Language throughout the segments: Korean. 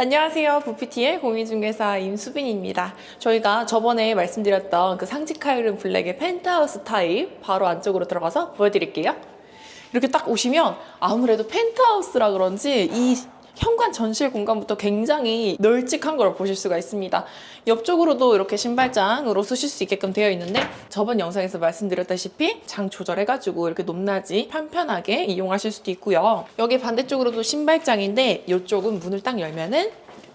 안녕하세요. 부피티의 공인중개사 임수빈입니다. 저희가 저번에 말씀드렸던 그 상직하이룸 블랙의 펜트하우스 타입 바로 안쪽으로 들어가서 보여드릴게요. 이렇게 딱 오시면 아무래도 펜트하우스라 그런지 이 현관 전실 공간부터 굉장히 널찍한 걸 보실 수가 있습니다. 옆쪽으로도 이렇게 신발장으로 쓰실 수 있게끔 되어 있는데 저번 영상에서 말씀드렸다시피 장 조절해가지고 이렇게 높낮이 편편하게 이용하실 수도 있고요. 여기 반대쪽으로도 신발장인데 이쪽은 문을 딱 열면은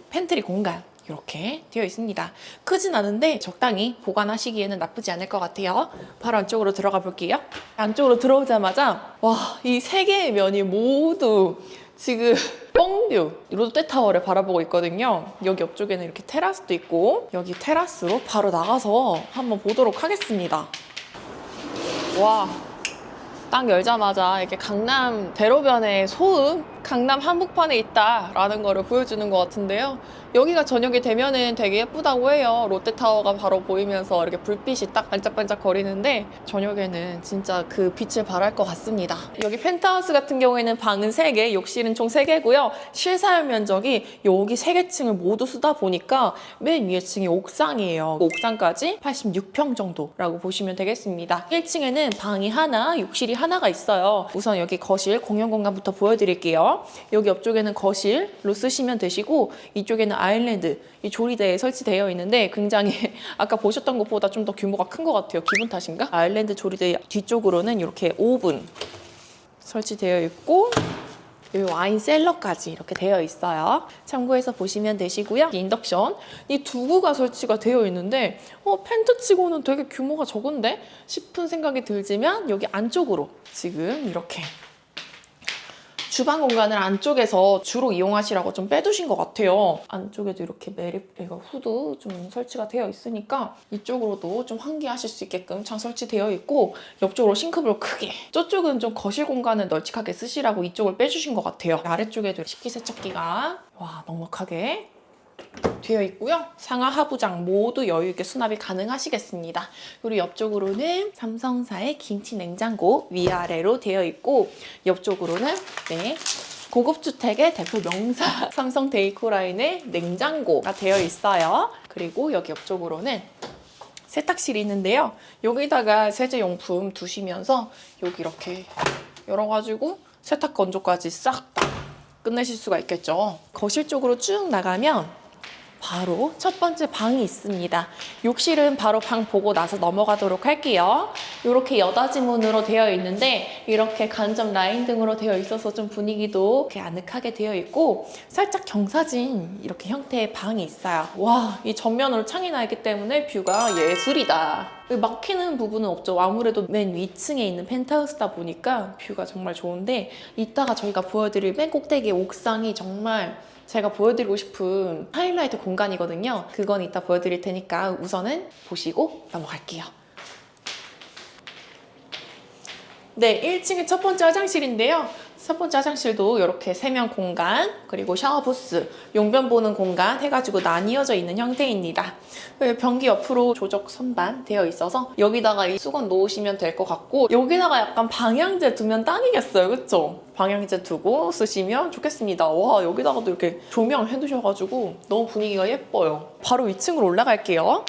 팬트리 공간 이렇게 되어 있습니다. 크진 않은데 적당히 보관하시기에는 나쁘지 않을 것 같아요. 바로 안쪽으로 들어가 볼게요. 안쪽으로 들어오자마자 와 이 세 개의 면이 모두 지금 뻥뷰 롯데타워를 바라보고 있거든요. 여기 옆쪽에는 이렇게 테라스도 있고 여기 테라스로 바로 나가서 한번 보도록 하겠습니다. 와, 딱 열자마자 이렇게 강남 대로변의 소음, 강남 한복판에 있다라는 거를 보여주는 것 같은데요. 여기가 저녁이 되면은 되게 예쁘다고 해요. 롯데타워가 바로 보이면서 이렇게 불빛이 딱 반짝반짝 거리는데 저녁에는 진짜 그 빛을 발할 것 같습니다. 여기 펜트하우스 같은 경우에는 방은 3개, 욕실은 총 3개고요. 실사용 면적이 여기 3개 층을 모두 쓰다 보니까 맨 위에 층이 옥상이에요. 그 옥상까지 86평 정도라고 보시면 되겠습니다. 1층에는 방이 하나, 욕실이 하나가 있어요. 우선 여기 거실 공용 공간부터 보여드릴게요. 여기 옆쪽에는 거실로 쓰시면 되시고 이쪽에는 아일랜드 이 조리대에 설치되어 있는데 굉장히 아까 보셨던 것보다 좀 더 규모가 큰 것 같아요. 기분 탓인가? 아일랜드 조리대 뒤쪽으로는 이렇게 오븐 설치되어 있고 이 와인 셀러까지 이렇게 되어 있어요. 참고해서 보시면 되시고요. 인덕션 이 두 구가 설치가 되어 있는데 어, 펜트치고는 되게 규모가 적은데 싶은 생각이 들지만 여기 안쪽으로 지금 이렇게 주방 공간을 안쪽에서 주로 이용하시라고 좀 빼두신 것 같아요. 안쪽에도 이렇게 매립, 이거 후드 좀 설치가 되어 있으니까 이쪽으로도 좀 환기하실 수 있게끔 창 설치되어 있고 옆쪽으로 싱크볼 크게 저쪽은 좀 거실 공간을 널찍하게 쓰시라고 이쪽을 빼주신 것 같아요. 아래쪽에도 식기세척기가 와 넉넉하게 되어 있고요. 상하 하부장 모두 여유 있게 수납이 가능하시겠습니다. 그리고 옆쪽으로는 삼성사의 김치 냉장고 위아래로 되어 있고 옆쪽으로는 네. 고급 주택의 대표 명사 삼성 데이코라인의 냉장고가 되어 있어요. 그리고 여기 옆쪽으로는 세탁실이 있는데요. 여기다가 세제용품 두시면서 여기 이렇게 열어가지고 세탁 건조까지 싹다 끝내실 수가 있겠죠. 거실 쪽으로 쭉 나가면 바로 첫 번째 방이 있습니다. 욕실은 바로 방 보고 나서 넘어가도록 할게요. 이렇게 여닫이 문으로 되어 있는데 이렇게 간접 라인 등으로 되어 있어서 좀 분위기도 이렇게 아늑하게 되어 있고 살짝 경사진 이렇게 형태의 방이 있어요. 와, 이 전면으로 창이 나 있기 때문에 뷰가 예술이다. 막히는 부분은 없죠. 아무래도 맨 위층에 있는 펜트하우스다 보니까 뷰가 정말 좋은데 이따가 저희가 보여드릴 맨 꼭대기 옥상이 정말 제가 보여드리고 싶은 하이라이트 공간이거든요. 그건 이따 보여드릴 테니까 우선은 보시고 넘어갈게요. 네, 1층의 첫 번째 화장실인데요. 첫 번째 화장실도 이렇게 세면 공간, 그리고 샤워 부스, 용변 보는 공간 해가지고 나뉘어져 있는 형태입니다. 그 변기 옆으로 조적 선반 되어 있어서 여기다가 이 수건 놓으시면 될 것 같고 여기다가 약간 방향제 두면 딱이겠어요. 그쵸? 방향제 두고 쓰시면 좋겠습니다. 와, 여기다가도 이렇게 조명 해두셔가지고 너무 분위기가 예뻐요. 바로 2층으로 올라갈게요.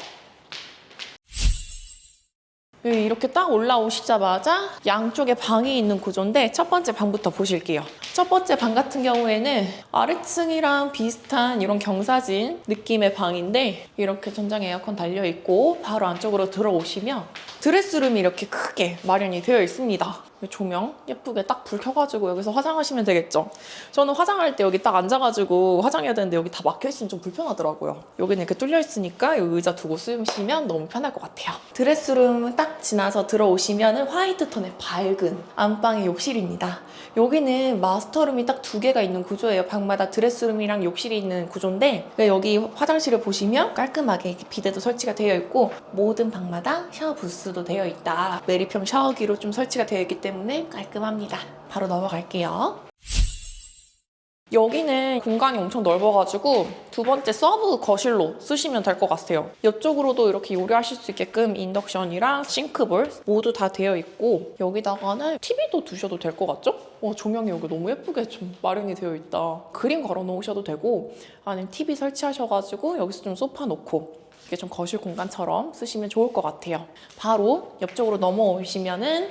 네, 이렇게 딱 올라오시자마자 양쪽에 방이 있는 구조인데 첫 번째 방부터 보실게요. 첫 번째 방 같은 경우에는 아래층이랑 비슷한 이런 경사진 느낌의 방인데 이렇게 전장 에어컨 달려 있고 바로 안쪽으로 들어오시면 드레스룸이 이렇게 크게 마련이 되어 있습니다. 조명 예쁘게 딱 불 켜가지고 여기서 화장하시면 되겠죠. 저는 화장할 때 여기 딱 앉아가지고 화장해야 되는데 여기 다 막혀 있으면 좀 불편하더라고요. 여기는 이렇게 뚫려 있으니까 여기 의자 두고 쓰시면 너무 편할 것 같아요. 드레스룸 딱 지나서 들어오시면 화이트 톤의 밝은 안방의 욕실입니다. 여기는 마스터룸이 딱 두 개가 있는 구조예요. 방마다 드레스룸이랑 욕실이 있는 구조인데 여기 화장실을 보시면 깔끔하게 비데도 설치가 되어 있고 모든 방마다 샤워 부스도 되어 있다. 메리평 샤워기로 좀 설치가 되어 있기 때문에 깔끔합니다. 바로 넘어갈게요. 여기는 공간이 엄청 넓어가지고 두 번째 서브 거실로 쓰시면 될 것 같아요. 이쪽으로도 이렇게 요리하실 수 있게끔 인덕션이랑 싱크볼 모두 다 되어 있고 여기다가는 TV도 두셔도 될 것 같죠? 와, 조명이 여기 너무 예쁘게 좀 마련이 되어 있다. 그림 걸어 놓으셔도 되고 안에 TV 설치하셔가지고 여기서 좀 소파 놓고 이게 좀 거실 공간처럼 쓰시면 좋을 것 같아요. 바로 옆쪽으로 넘어오시면은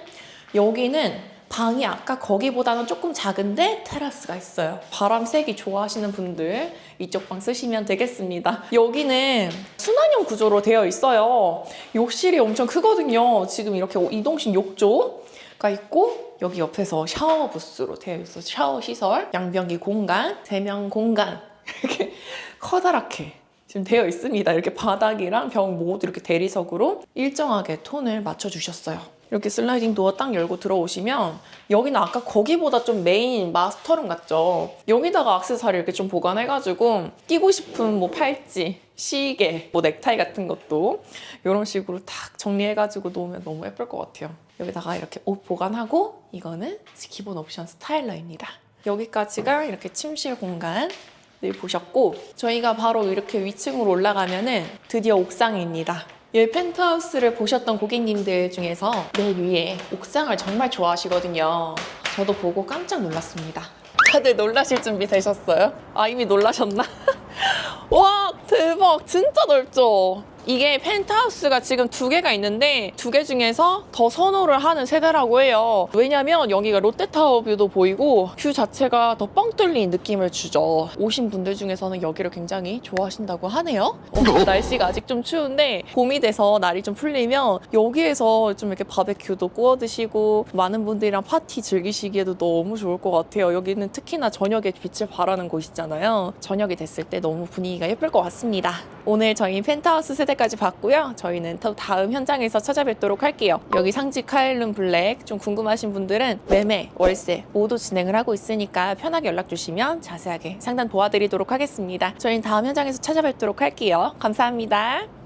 여기는 방이 아까 거기보다는 조금 작은데 테라스가 있어요. 바람 쐬기 좋아하시는 분들 이쪽 방 쓰시면 되겠습니다. 여기는 순환형 구조로 되어 있어요. 욕실이 엄청 크거든요. 지금 이렇게 이동식 욕조가 있고 여기 옆에서 샤워 부스로 되어 있어. 샤워 시설, 양변기 공간, 세면 공간 이렇게 커다랗게 지금 되어 있습니다. 이렇게 바닥이랑 벽 모두 이렇게 대리석으로 일정하게 톤을 맞춰주셨어요. 이렇게 슬라이딩 도어 딱 열고 들어오시면 여기는 아까 거기보다 좀 메인 마스터룸 같죠? 여기다가 악세사리 이렇게 좀 보관해가지고 끼고 싶은 뭐 팔찌, 시계, 뭐 넥타이 같은 것도 이런 식으로 딱 정리해가지고 놓으면 너무 예쁠 것 같아요. 여기다가 이렇게 옷 보관하고 이거는 기본 옵션 스타일러입니다. 여기까지가 이렇게 침실 공간 늘 보셨고 저희가 바로 이렇게 위층으로 올라가면은 드디어 옥상입니다. 이 펜트하우스를 보셨던 고객님들 중에서 내 위에 옥상을 정말 좋아하시거든요. 저도 보고 깜짝 놀랐습니다. 다들 놀라실 준비 되셨어요? 아 이미 놀라셨나? 와 대박 진짜 넓죠? 이게 펜트하우스가 지금 두 개가 있는데 두 개 중에서 더 선호를 하는 세대라고 해요. 왜냐면 여기가 롯데타워 뷰도 보이고 뷰 자체가 더 뻥 뚫린 느낌을 주죠. 오신 분들 중에서는 여기를 굉장히 좋아하신다고 하네요. 어, 날씨가 아직 좀 추운데 봄이 돼서 날이 좀 풀리면 여기에서 좀 이렇게 바베큐도 구워 드시고 많은 분들이랑 파티 즐기시기에도 너무 좋을 것 같아요. 여기는 특히나 저녁에 빛을 발하는 곳이잖아요. 저녁이 됐을 때 너무 분위기가 예쁠 것 같습니다. 오늘 저희 펜트하우스 세대 까지 봤고요. 저희는 또 다음 현장에서 찾아뵙도록 할게요. 여기 상지 카일룸 블랙 좀 궁금하신 분들은 매매, 월세 모두 진행을 하고 있으니까 편하게 연락 주시면 자세하게 상담 도와드리도록 하겠습니다. 저희는 다음 현장에서 찾아뵙도록 할게요. 감사합니다.